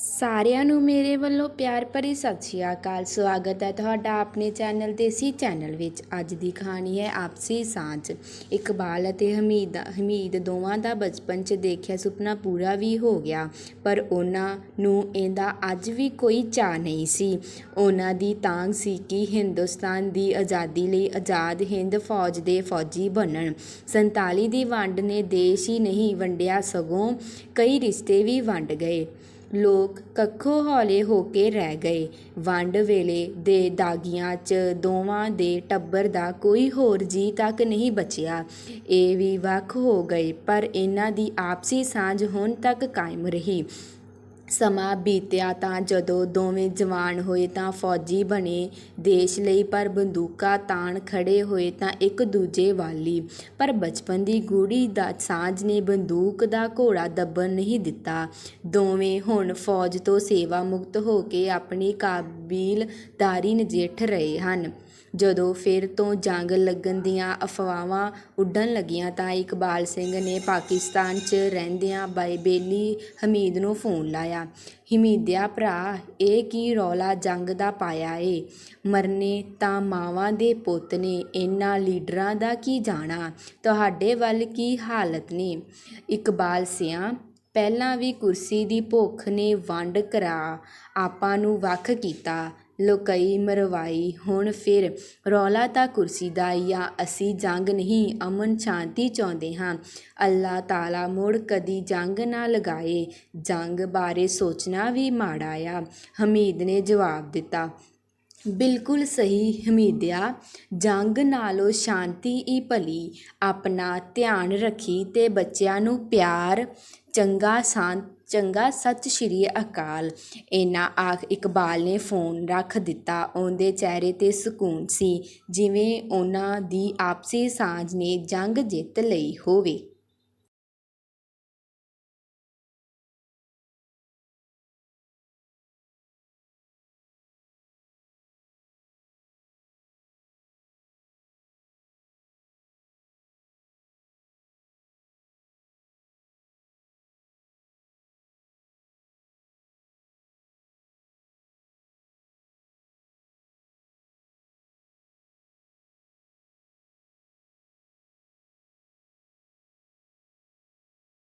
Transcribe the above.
ਸਾਰਿਆਂ ਨੂੰ ਮੇਰੇ ਵੱਲੋਂ ਪਿਆਰ ਭਰੀ ਸਤਿ ਸ਼੍ਰੀ ਅਕਾਲ। ਸਵਾਗਤ ਹੈ ਤੁਹਾਡਾ ਆਪਣੇ ਚੈਨਲ ਦੇਸੀ ਚੈਨਲ ਵਿੱਚ। ਅੱਜ ਦੀ ਕਹਾਣੀ ਹੈ ਆਪਸੀ ਸਾਂਝ। ਇਕਬਾਲ ਅਤੇ ਹਮੀਦ ਹਮੀਦ ਦੋਵਾਂ ਦਾ ਬਚਪਨ 'ਚ ਦੇਖਿਆ ਸੁਪਨਾ ਪੂਰਾ ਵੀ ਹੋ ਗਿਆ, ਪਰ ਉਹਨਾਂ ਨੂੰ ਇਹਦਾ ਅੱਜ ਵੀ ਕੋਈ ਚਾਅ ਨਹੀਂ ਸੀ। ਉਹਨਾਂ ਦੀ ਤਾਂਗ ਸੀ ਕਿ ਹਿੰਦੁਸਤਾਨ ਦੀ ਆਜ਼ਾਦੀ ਲਈ ਆਜ਼ਾਦ ਹਿੰਦ ਫੌਜ ਦੇ ਫੌਜੀ ਬਣਨ। 47 ਦੀ ਵੰਡ ਨੇ ਦੇਸ਼ ਹੀ ਨਹੀਂ ਵੰਡਿਆ, ਸਗੋਂ ਕਈ ਰਿਸ਼ਤੇ ਵੀ ਵੰਡ ਗਏ। ਲੋਕ ਕੱਖੋਂ ਹੌਲੇ ਹੋ ਕੇ ਰਹਿ ਗਏ। ਵੰਡ ਵੇਲੇ ਦੇ ਦਾਗੀਆਂ 'ਚ ਦੋਵਾਂ ਦੇ ਟੱਬਰ ਦਾ ਕੋਈ ਹੋਰ ਜੀਅ ਤੱਕ ਨਹੀਂ ਬਚਿਆ। ਇਹ ਵੀ ਵੱਖ ਹੋ ਗਏ, ਪਰ ਇਹਨਾਂ ਦੀ ਆਪਸੀ ਸਾਂਝ ਹੁਣ ਤੱਕ ਕਾਇਮ ਰਹੀ। ਸਮਾਂ ਬੀਤਿਆ ਤਾਂ ਜਦੋਂ ਦੋਵੇਂ ਜਵਾਨ ਹੋਏ ਤਾਂ ਫੌਜੀ ਬਣੇ ਦੇਸ਼ ਲਈ, ਪਰ ਬੰਦੂਕਾਂ ਤਾਣ ਖੜ੍ਹੇ ਹੋਏ ਤਾਂ ਇੱਕ ਦੂਜੇ ਵਾਲੀ। ਪਰ ਬਚਪਨ ਦੀ ਗੂੜ੍ਹੀ ਦਾ ਸਾਂਝ ਨੇ ਬੰਦੂਕ ਦਾ ਘੋੜਾ ਦੱਬਣ ਨਹੀਂ ਦਿੱਤਾ। ਦੋਵੇਂ ਹੁਣ ਫੌਜ ਤੋਂ ਸੇਵਾ ਮੁਕਤ ਹੋ ਕੇ ਆਪਣੀ ਕਾਬਿਲਦਾਰੀ ਨਜਿੱਠ ਰਹੇ ਹਨ। ਜਦੋਂ ਫਿਰ ਤੋਂ ਜੰਗ ਲੱਗਣ ਦੀਆਂ ਅਫਵਾਹਾਂ ਉੱਡਣ ਲੱਗੀਆਂ ਤਾਂ ਇਕਬਾਲ ਸਿੰਘ ਨੇ ਪਾਕਿਸਤਾਨ 'ਚ ਰਹਿੰਦਿਆਂ ਬਾਈ ਬੇਲੀ ਹਮੀਦ ਨੂੰ ਫੋਨ ਲਾਇਆ ਹਮੀਦਿਆ ਭਰਾ, ਇਹ ਕੀ ਰੌਲਾ ਜੰਗ ਦਾ ਪਾਇਆ ਏ? ਮਰਨੇ ਤਾਂ ਮਾਵਾਂ ਦੇ ਪੁੱਤ ਨੇ, ਇਹਨਾਂ ਲੀਡਰਾਂ ਦਾ ਕੀ ਜਾਣਾ? ਤੁਹਾਡੇ ਵੱਲ ਕੀ ਹਾਲਤ ਨੇ? ਇਕਬਾਲ ਸਿਆਂ, ਪਹਿਲਾਂ ਵੀ ਕੁਰਸੀ ਦੀ ਭੁੱਖ ਨੇ ਵੰਡ ਕਰਾ, ਆਪਾਂ ਨੂੰ ਵੱਖ ਕੀਤਾ। ਲੋਕਈ ਮਰਵਾਈ। ਹੁਣ ਫਿਰ ਰੌਲਾ ਤਾਂ ਕੁਰਸੀ ਦਾ ਹੀ ਆ, ਅਸੀਂ ਜੰਗ ਨਹੀਂ, ਅਮਨ ਸ਼ਾਂਤੀ ਚਾਹੁੰਦੇ ਹਾਂ। ਅੱਲਾਹ ਤਾਲਾ ਮੁੜ ਕਦੀ ਜੰਗ ਨਾ ਲਗਾਏ। ਜੰਗ ਬਾਰੇ ਸੋਚਣਾ ਵੀ ਮਾੜਾ ਆ। ਹਮੀਦ ਨੇ ਜਵਾਬ ਦਿੱਤਾ, ਬਿਲਕੁਲ ਸਹੀ ਹਮੀਦਿਆ, ਜੰਗ ਨਾਲੋਂ ਸ਼ਾਂਤੀ ਹੀ ਭਲੀ। ਆਪਣਾ ਧਿਆਨ ਰੱਖੀ ਤੇ ਬੱਚਿਆਂ ਨੂੰ ਪਿਆਰ ਚੰਗਾ ਸਾਂ, ਚੰਗਾ ਸਤਿ ਸ਼੍ਰੀ ਅਕਾਲ। ਇਹਨਾਂ ਆਖ ਇਕਬਾਲ ਨੇ ਫੋਨ ਰੱਖ ਦਿੱਤਾ। ਉਹਦੇ ਚਿਹਰੇ ਤੇ ਸਕੂਨ ਸੀ, ਜਿਵੇਂ ਉਹਨਾਂ ਦੀ ਆਪਸੀ ਸਾਂਝ ਨੇ ਜੰਗ ਜਿੱਤ ਲਈ ਹੋਵੇ।